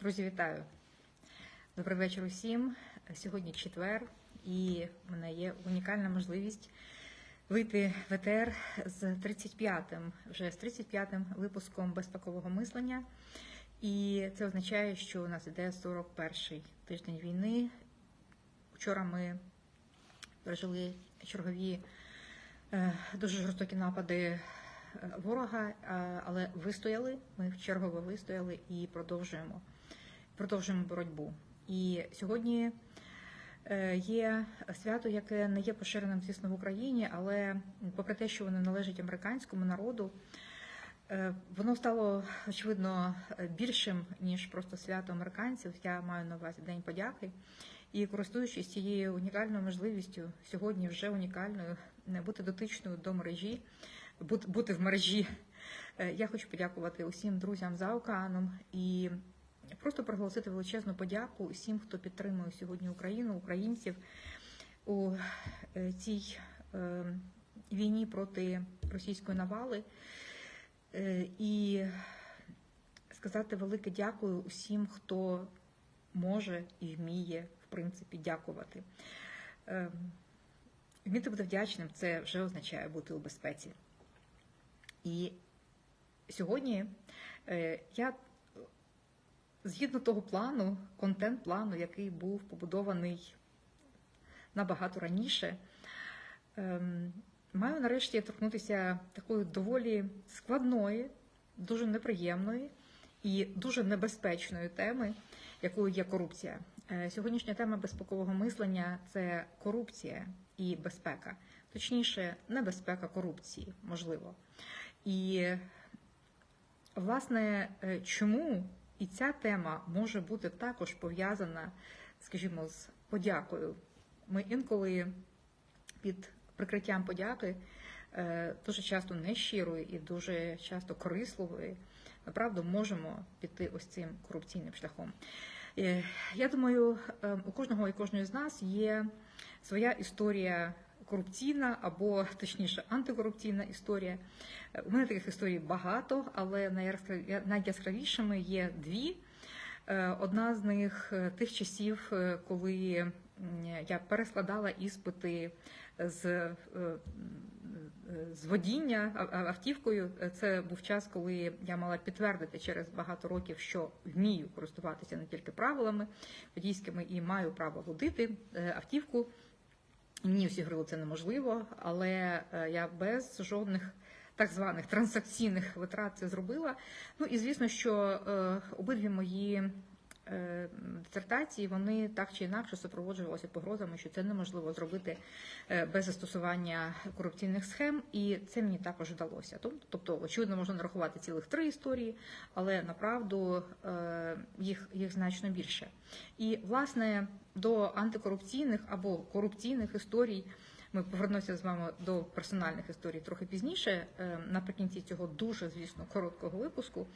Друзі, вітаю! Добрий вечір усім. Сьогодні четвер, і в мене є унікальна можливість вийти в ЕТР з 35-м, вже з 35-м випуском безпекового мислення. І це означає, що у нас іде 41-й тиждень війни. Вчора ми пережили чергові е, дуже жорстокі напади е, ворога, е, але вистояли. Ми чергово вистояли і продовжуємо. Продовжуємо боротьбу. І сьогодні е, є свято, яке не є поширеним, звісно, в Україні, але попри те, що воно належить американському народу, е, воно стало очевидно більшим ніж просто свято американців. Я маю на увазі День подяки. І користуючись цією унікальною можливістю, сьогодні вже унікальною, не бути дотичною до мережі, бути, в мережі. е, Я хочу подякувати усім друзям за океаном і просто проголосити величезну подяку усім, хто підтримує сьогодні Україну, українців у е, цій е, війні проти російської навали. Е, І сказати велике дякую усім, хто може і вміє, в принципі, дякувати. Вміти бути вдячним це вже означає бути у безпеці. І сьогодні я згідно того плану, контент-плану, який був побудований набагато раніше, ем, маю нарешті торкнутися такої доволі складної, дуже неприємної і дуже небезпечної теми, якою є корупція. Е, Сьогоднішня тема безпекового мислення це корупція і безпека, точніше, небезпека корупції, можливо. І власне, е, чому і ця тема може бути також пов'язана, скажімо, з подякою. Ми інколи під прикриттям подяки е, дуже часто нещирої і дуже часто корисливої, направду можемо піти ось цим корупційним шляхом. Е, Я думаю, е, у кожного і кожної з нас є своя історія корупційна або точніше антикорупційна історія. У мене таких історій багато, але найяскраві- найяскравішими є дві. Е, Одна з них е, тих часів, е, коли я перескладала іспити з, з водіння автівкою. Це був час, коли я мала підтвердити через багато років, що вмію користуватися не тільки правилами водійськими і маю право водити автівку. Мені всі говорили, це неможливо, але е, я без жодних так званих транзакційних витрат це зробила. Ну і звісно, що е, обидві мої дисертації вони так чи інакше супроводжувалися погрозами, що це неможливо зробити е, без застосування корупційних схем, і це мені також вдалося. Тобто, очевидно, можна нарахувати цілих три історії, але направду е, їх, їх значно більше. І власне до антикорупційних або корупційних історій. Ми повернемося з вами до персональних історій трохи пізніше, е, наприкінці цього дуже, звісно, короткого випуску.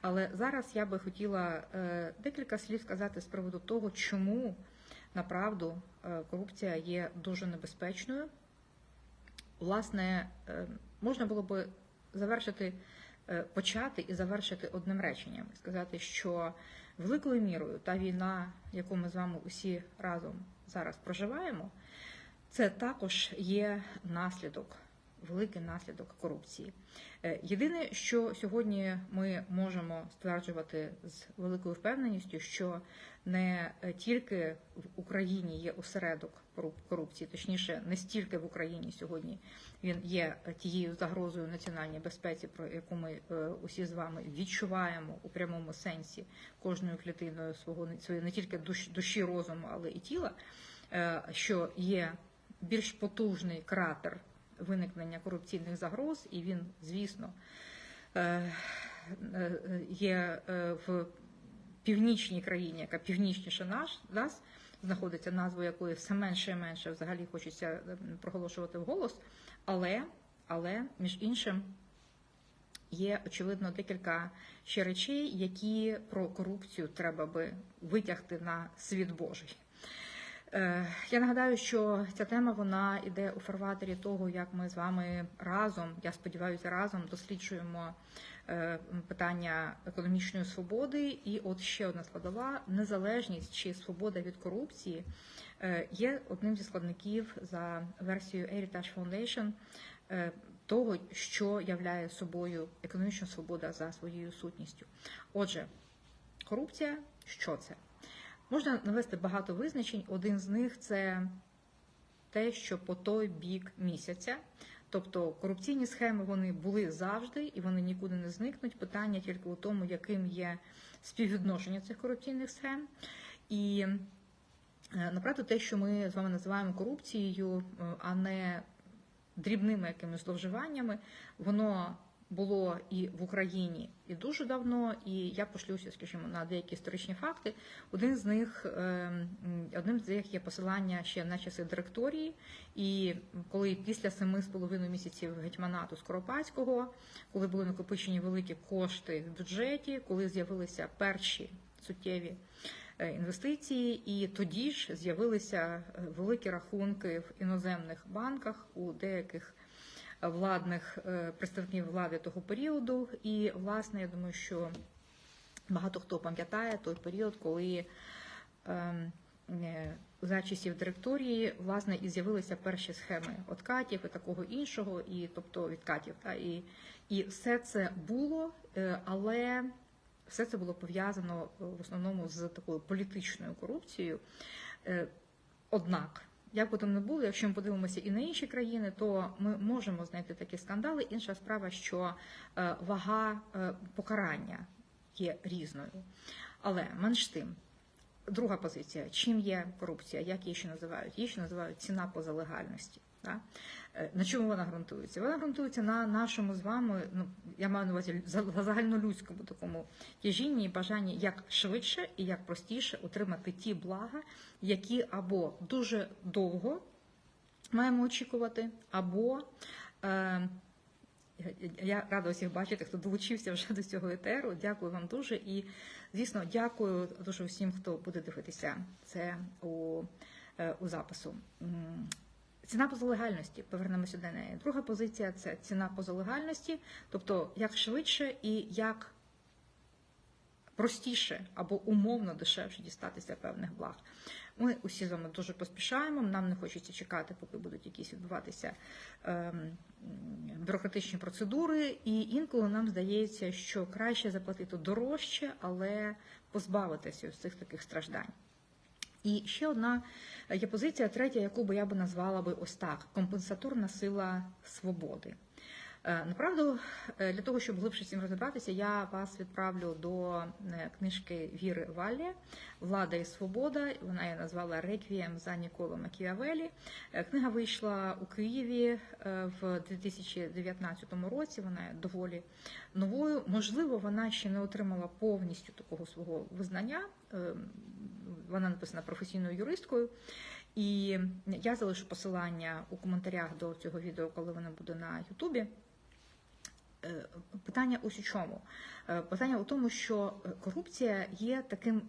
Але зараз я би хотіла е, декілька слів сказати з приводу того, чому направду е, корупція є дуже небезпечною. Власне, можна було би завершити, почати і завершити одним реченням, сказати, що великою мірою та війна, яку ми з вами усі разом зараз проживаємо, це також є наслідок, великий наслідок корупції. Е, Єдине, що сьогодні ми можемо стверджувати з великою впевненістю, що не е, тільки в Україні є осередок корупції, точніше, не стільки в Україні сьогодні він є тією загрозою національній безпеці, про яку ми е, усі з вами відчуваємо у прямому сенсі кожною клітиною свого своєї не тільки душі, душі розуму, але і тіла, що є більш потужний кратер виникнення корупційних загроз, і він, звісно, е, е, є е, в північній країні, яка північніше наш, нас, знаходиться назва якої все менше і менше взагалі хочеться проголошувати вголос, але, але між іншим. Є очевидно декілька ще речей, які про корупцію треба би витягти на світ Божий. Е, Я нагадаю, що ця тема вона йде у фарватері того, як ми з вами разом, я сподіваюся, разом досліджуємо е, питання економічної свободи. І от ще одна складова незалежність чи свобода від корупції е, є одним зі складників за версією Heritage Foundation того, що являє собою економічна свобода за своєю сутністю. Отже, корупція що це? Можна навести багато визначень. Один з них це те, що по той бік місяця. Тобто корупційні схеми вони були завжди і вони нікуди не зникнуть. Питання тільки у тому, яким є співвідношення цих корупційних схем. І е, направду те, що ми з вами називаємо корупцією, е, а не дрібними якимись зловживаннями, воно було і в Україні і дуже давно, і я пошлюся, скажімо, на деякі історичні факти. Один з них ем, одним з них є посилання ще на часи директорії, і коли після семи з половиною місяців гетьманату Скоропадського, коли були накопичені великі кошти в бюджеті, коли з'явилися перші суттєві. Е, інвестиції, і тоді ж з'явилися е, великі рахунки в іноземних банках у деяких владних е, представників влади того періоду. І, власне, я думаю, що багато хто пам'ятає той період, коли ем, за часів директорії власне і з'явилися перші схеми откатів і такого іншого, і тобто відкатів. Та, і, і все це було, але все це було пов'язано е, в основному з такою політичною корупцією. Е, однак, як би там не було, якщо ми подивимося і на інші країни, то ми можемо знайти такі скандали. Інша справа, що е, вага покарання є різною. Але менш тим, друга позиція: чим є корупція, як її ще називають? Її ще називають ціна поза легальності. Так? Е, на чому вона ґрунтується? Вона ґрунтується на нашому з вами, ну я маю на увазі загальнолюдському такому тяжінні і бажанні як швидше і як простіше отримати ті блага, які або дуже довго маємо очікувати, або е, я рада усіх бачити, хто долучився вже до цього етеру. Дякую вам дуже. І, звісно, дякую дуже всім, хто буде дивитися це у, е, у запису. Ціна позалегальності, повернемося до неї. Друга позиція це ціна позалегальності, тобто як швидше і як простіше або умовно дешевше дістатися певних благ. Ми усі з вами дуже поспішаємо, нам не хочеться чекати, поки будуть якісь відбуватися ем, бюрократичні процедури, і інколи нам здається, що краще заплатити дорожче, але позбавитися з цих таких страждань. І ще одна є позиція, третя, яку би я би назвала би ось так: компенсаторна сила свободи. Е, направду, е, для того, щоб глибше цим розібратися, я вас відправлю до е, книжки Віри Валлі Влада і свобода. Вона я назвала Реквієм за Ніколо Макіавелі. Книга вийшла у Києві в 2019 році. Вона є доволі новою. Можливо, вона ще не отримала повністю такого свого визнання. Вона написана професійною юристкою. І я залишу посилання у коментарях до цього відео, коли воно буде на Ютубі. Е, питання ось у чому? Е, питання у тому, що е, корупція є таким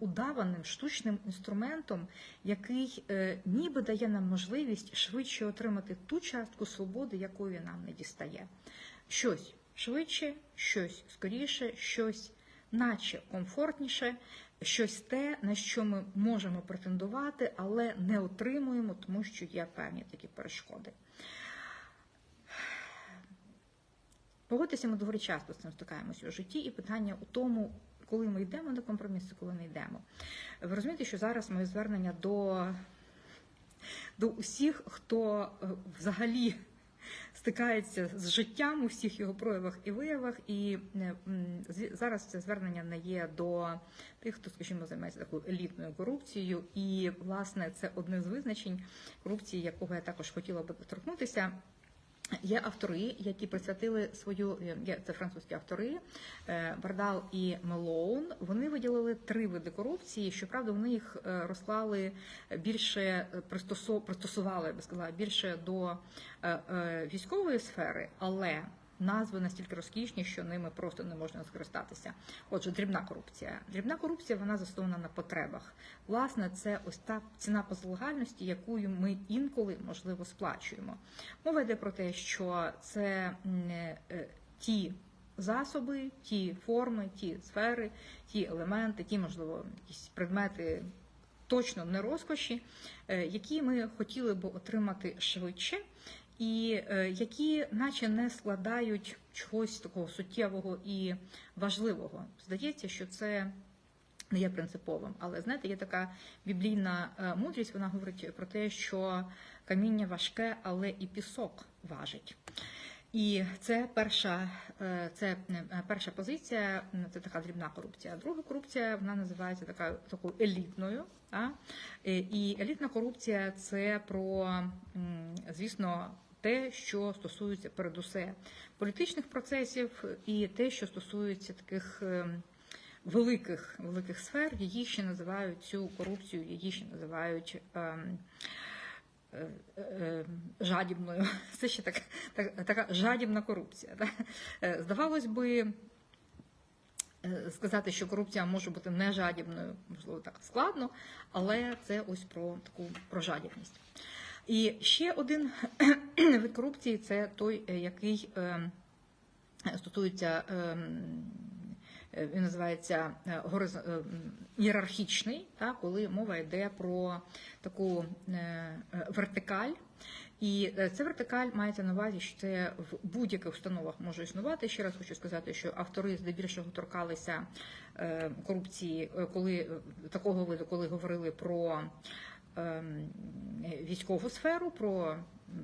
удаваним штучним інструментом, який ніби дає нам можливість швидше отримати ту частку свободи, якої нам не дістає. Щось швидше, щось скоріше, щось, наче комфортніше, щось те, на що ми можемо претендувати, але не отримуємо, тому що є певні такі перешкоди. Погодьтеся, ми доволі часто з цим стикаємося у житті, і питання у тому, коли ми йдемо на компроміси, коли не йдемо. Ви розумієте, що зараз моє звернення до, до усіх, хто е, взагалі. Стикається з життям у всіх його проявах і виявах, і е, зараз це звернення не є до тих, хто, скажімо, займається такою елітною корупцією. І, власне, це одне з визначень корупції, якого я також хотіла би торкнутися. Є автори, які присвятили свою є це французькі автори е, Бардал і Мелоун. Вони виділили три види корупції. Щоправда, вони їх е, розклали більше е, пристосували, я би сказала, більше до військової сфери, але назви настільки розкішні, що ними просто не можна скористатися. Отже, дрібна корупція. Дрібна корупція вона заснована на потребах. Власне, це ось та ціна позалегальності, яку ми інколи можливо сплачуємо. Мова йде про те, що це е, ті засоби, ті форми, ті сфери, ті елементи, ті, можливо, якісь предмети точно не розкоші, е, які ми хотіли б отримати швидше, і е, які, наче, не складають чогось такого суттєвого і важливого. Здається, що це. Не є принциповим, але знаєте, є така біблійна е, мудрість. Вона говорить про те, що каміння важке, але і пісок важить. І це перша, е, це перша позиція, це така дрібна корупція. Друга корупція вона називається така такою елітною. А? І елітна корупція це про, звісно, те, що стосується передусе політичних процесів, і те, що стосується таких. ем, Великих великих сфер її ще називають цю корупцію, її ще називають ем, е, е, жадібною. Це ще так, так, така жадібна корупція. Так? Е, Здавалось би, е, сказати, що корупція може бути не жадібною, можливо, так складно, але це ось про таку про жадібність. І ще один вид корупції це той, е, який е, стосується. е, Він називається ієрархічний, коли мова йде про таку вертикаль. І ця вертикаль мається на увазі, що це в будь-яких установах може існувати. Ще раз хочу сказати, що автори здебільшого торкалися корупції, коли такого виду, коли говорили про військову сферу, про,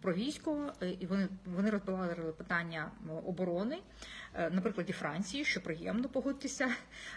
про військо, е, і вони, вони розбивали питання оборони, е, на прикладі Франції, що приємно погодьтеся,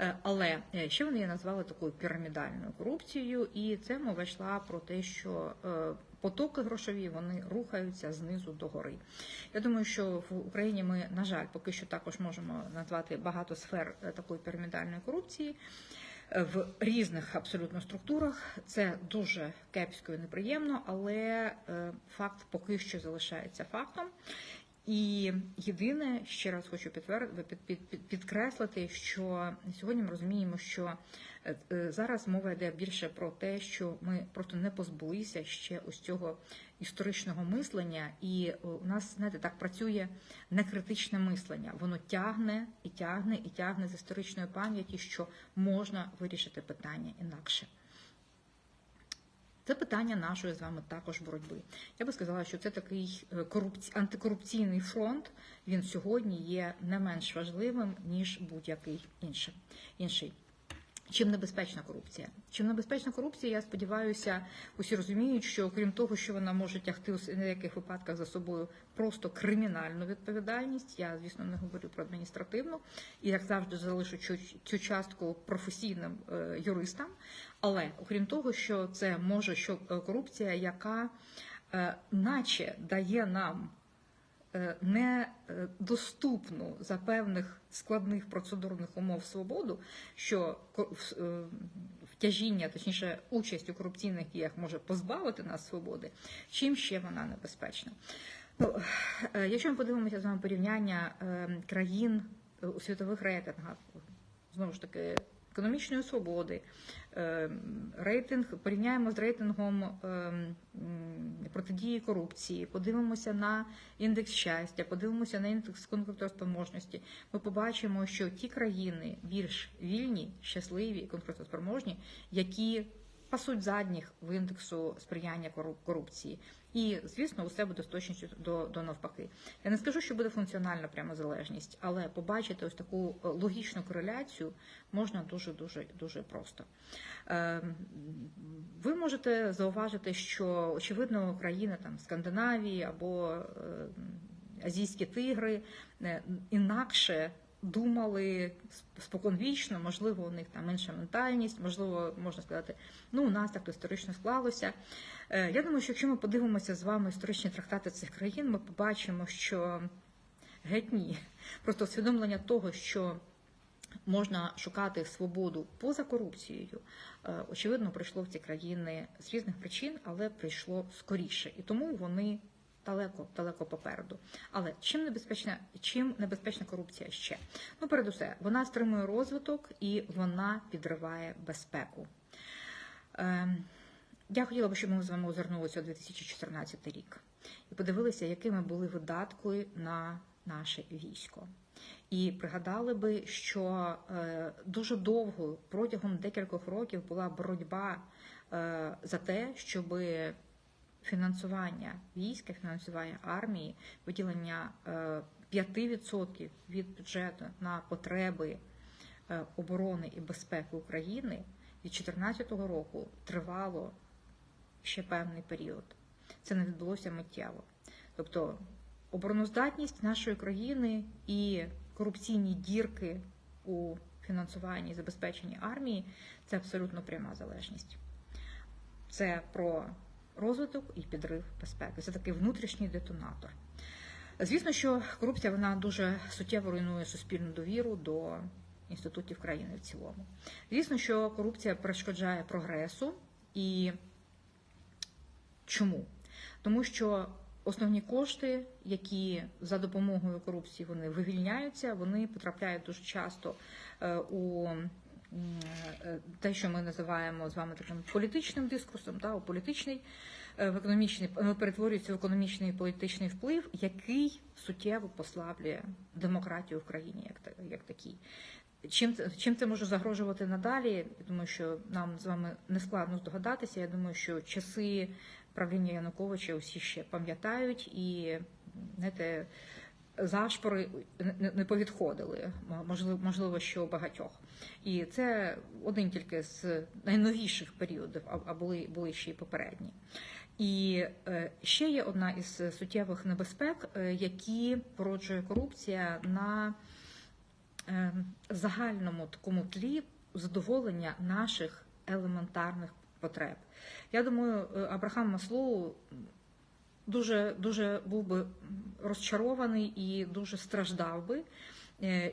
Е, але ще вони її назвали такою пірамідальною корупцією, і це мова йшла про те, що потоки грошові вони рухаються знизу до гори. Я думаю, що в Україні ми, на жаль, поки що також можемо назвати багато сфер такої пірамідальної корупції. В різних абсолютно структурах це дуже кепсько і неприємно, але е, факт поки що залишається фактом. І єдине, ще раз хочу підкреслити, що сьогодні ми розуміємо, що е, е, зараз мова йде більше про те, що ми просто не позбулися ще ось цього історичного мислення, і е, у нас знаєте, так працює некритичне мислення. Воно тягне і тягне і тягне з історичної пам'яті, що можна вирішити питання інакше. Це питання нашої з вами також боротьби. Я би сказала, що це такий е, корупці... антикорупційний фронт. Він сьогодні є не менш важливим ніж будь-який інший. Чим небезпечна корупція? Чим небезпечна корупція, я сподіваюся, усі розуміють, що окрім того, що вона може тягти у деяких випадках за собою просто кримінальну відповідальність. Я, звісно, не говорю про адміністративну і як завжди залишу цю, цю частку професійним е, юристам. Але окрім того, що це може що е, корупція, яка е, наче дає нам недоступну за певних складних процедурних умов свободу, що ко- в- е, втяжіння, точніше, участь у корупційних діях може позбавити нас свободи, чим ще вона небезпечна. Ну, е, якщо ми подивимося з вами порівняння е, країн е, у світових рейтингах, знову ж таки, економічної свободи, е, рейтинг порівняємо з рейтингом е, протидії корупції, подивимося на індекс щастя, подивимося на індекс конкурентоспроможності. Ми побачимо, що ті країни більш вільні, щасливі конкурентоспроможні, які пасуть задніх в індексу сприяння кору- корупції. І, звісно, усе буде з точністю до, до навпаки. Я не скажу, що буде функціональна прямо залежність, але побачити ось таку е, логічну кореляцію можна дуже дуже дуже просто. Е, Ви можете зауважити, що очевидно країни там Скандинавії або е, азійські тигри інакше думали споконвічно, можливо, у них там інша ментальність, можливо, можна сказати, ну у нас так історично склалося. Е, Я думаю, що якщо ми подивимося з вами історичні трактати цих країн, ми побачимо, що геть ні. Просто усвідомлення того, що можна шукати свободу поза корупцією, е, очевидно, прийшло в ці країни з різних причин, але прийшло скоріше. І тому вони далеко, далеко попереду. Але чим небезпечна, чим небезпечна корупція ще? Ну, передусе, вона стримує розвиток і вона підриває безпеку. Ем, Я хотіла б, щоб ми з вами озирнулися у 2014 рік і подивилися, якими були видатки на наше військо. І пригадали би, що е, дуже довго протягом декількох років була боротьба е, за те, щоб фінансування війська, фінансування армії, виділення е, 5% від бюджету на потреби е, оборони і безпеки України від 2014 року тривало ще певний період. Це не відбулося миттєво. Тобто обороноздатність нашої країни і корупційні дірки у фінансуванні і забезпеченні армії це абсолютно пряма залежність. Це про розвиток і підрив безпеки. Це такий внутрішній детонатор. Звісно, що корупція вона дуже суттєво руйнує суспільну довіру до інститутів країни в цілому. Звісно, що корупція перешкоджає прогресу і чому? Тому що основні кошти, які за допомогою корупції вони вивільняються, вони потрапляють дуже часто е, у те, що ми називаємо з вами таким політичним дискурсом, да, у політичний в економічний перетворюється в економічний і політичний вплив, який суттєво послаблює демократію в країні, як як такій. Чим чим це може загрожувати надалі? Я думаю, що нам з вами не складно здогадатися. Я думаю, що часи правління Януковича усі ще пам'ятають і знаєте, зашпори не повідходили, можливо, можливо, що багатьох. І це один тільки з найновіших періодів, а були були ще й попередні. І ще є одна із суттєвих небезпек, які породжує корупція на загальному такому тлі задоволення наших елементарних потреб. Я думаю, Абрахам Маслоу дуже дуже був би розчарований і дуже страждав би,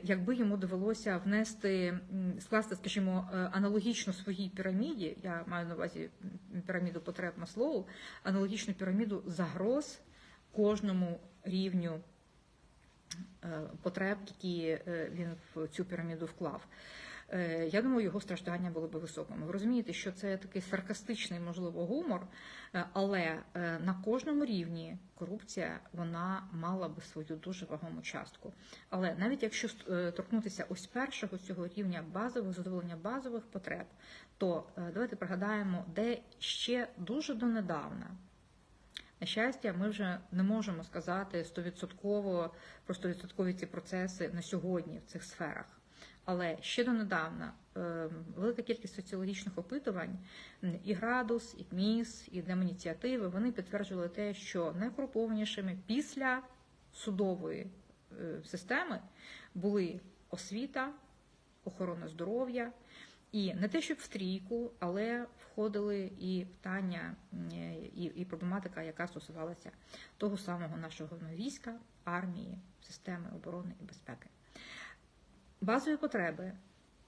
якби йому довелося внести, скласти, скажімо, аналогічно своїй піраміді, я маю на увазі піраміду потреб Маслоу, аналогічну піраміду загроз кожному рівню потреб, які він в цю піраміду вклав. Я думаю, його страждання були би високими. Ви розумієте, що це такий саркастичний, можливо, гумор, але на кожному рівні корупція вона мала би свою дуже вагому частку. Але навіть якщо торкнутися ось першого цього рівня базових задоволення базових потреб, то давайте пригадаємо, де ще дуже донедавна. На щастя, ми вже не можемо сказати стовідсотково про стовідсоткові ці процеси на сьогодні в цих сферах. Але ще донедавна велика кількість соціологічних опитувань, і градус, і КМІС, і Демініціативи, вони підтверджували те, що найкорумпованішими після судової системи були освіта, охорона здоров'я. І не те, щоб в трійку, але входили і питання, і і проблематика, яка стосувалася того самого нашого війська, армії, системи оборони і безпеки. Базові потреби.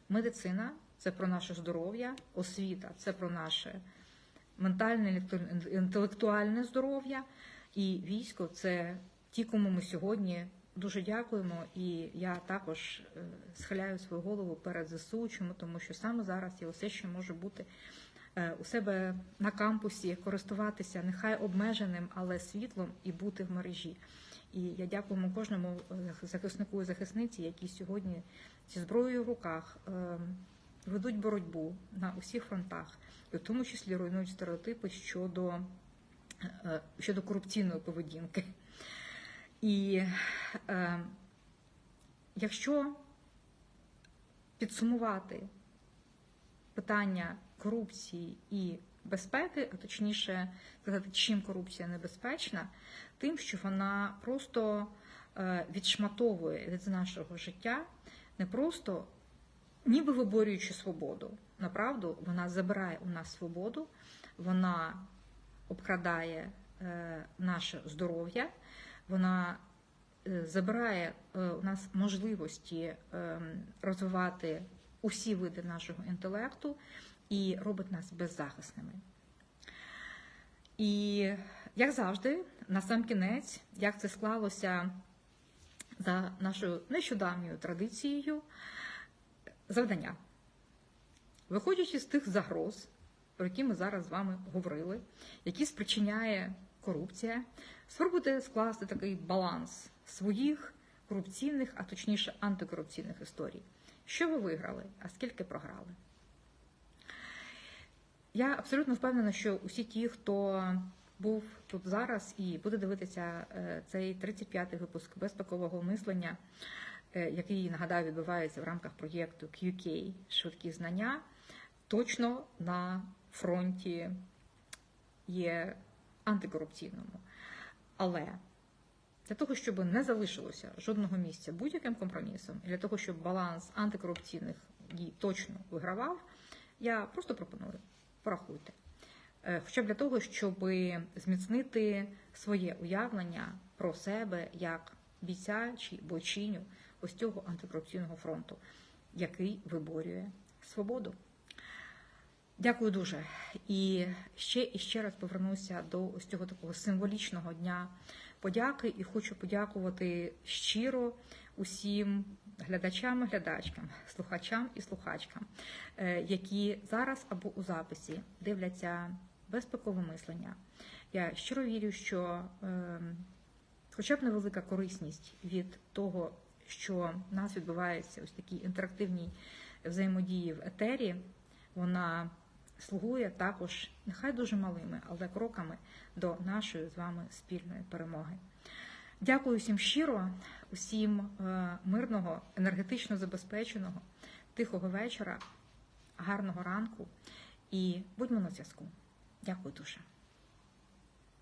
Медицина це про наше здоров'я, освіта це про наше ментальне, інтелектуальне здоров'я, і військо це ті, кому ми сьогодні дуже дякуємо. І я також схиляю свою голову перед ЗСУ, чому тому що саме зараз є усе, що може бути у себе на кампусі, користуватися нехай обмеженим, але світлом і бути в мережі. І я дякую кожному захиснику і захисниці, які сьогодні зі зброєю в руках ведуть боротьбу на усіх фронтах, і в тому числі руйнують стереотипи щодо, щодо корупційної поведінки. І е, якщо підсумувати питання корупції і безпеки, а точніше сказати, чим корупція небезпечна, тим, що вона просто відшматовує від нашого життя, не просто ніби виборюючи свободу. Направду, вона забирає у нас свободу, вона обкрадає наше здоров'я, вона забирає у нас можливості розвивати усі види нашого інтелекту і робить нас беззахисними. І, як завжди, на сам кінець, як це склалося за нашою нещодавньою традицією, завдання. Виходячи з тих загроз, про які ми зараз з вами говорили, які спричиняє корупція, спробуйте скласти такий баланс своїх корупційних, а точніше антикорупційних історій. Що ви виграли, а скільки програли? Я абсолютно впевнена, що усі ті, хто був тут зараз і буде дивитися е, цей 35-й випуск безпекового мислення, е, який нагадаю відбувається в рамках проєкту QK Швидкі знання, точно на фронті є антикорупційному. Але для того, щоб не залишилося жодного місця будь-яким компромісом, і для того, щоб баланс антикорупційних дій точно вигравав, я просто пропоную порахуйте. Е, Хоча б для того, щоб зміцнити своє уявлення про себе як бійця чи бойчиню ось цього антикорупційного фронту, який виборює свободу. Дякую дуже. І ще і ще раз повернуся до ось цього такого символічного дня подяки і хочу подякувати щиро усім глядачам глядачкам, слухачам і слухачкам, е, які зараз або у записі дивляться безпекове мислення. Я щиро вірю, що е, хоча б невелика корисність від того, що в нас відбувається ось такій інтерактивній взаємодії в етері, вона слугує також, нехай дуже малими, але кроками до нашої з вами спільної перемоги. Дякую всім щиро, усім е, мирного, енергетично забезпеченого, тихого вечора, гарного ранку і будьмо на зв'язку. Дякую дуже.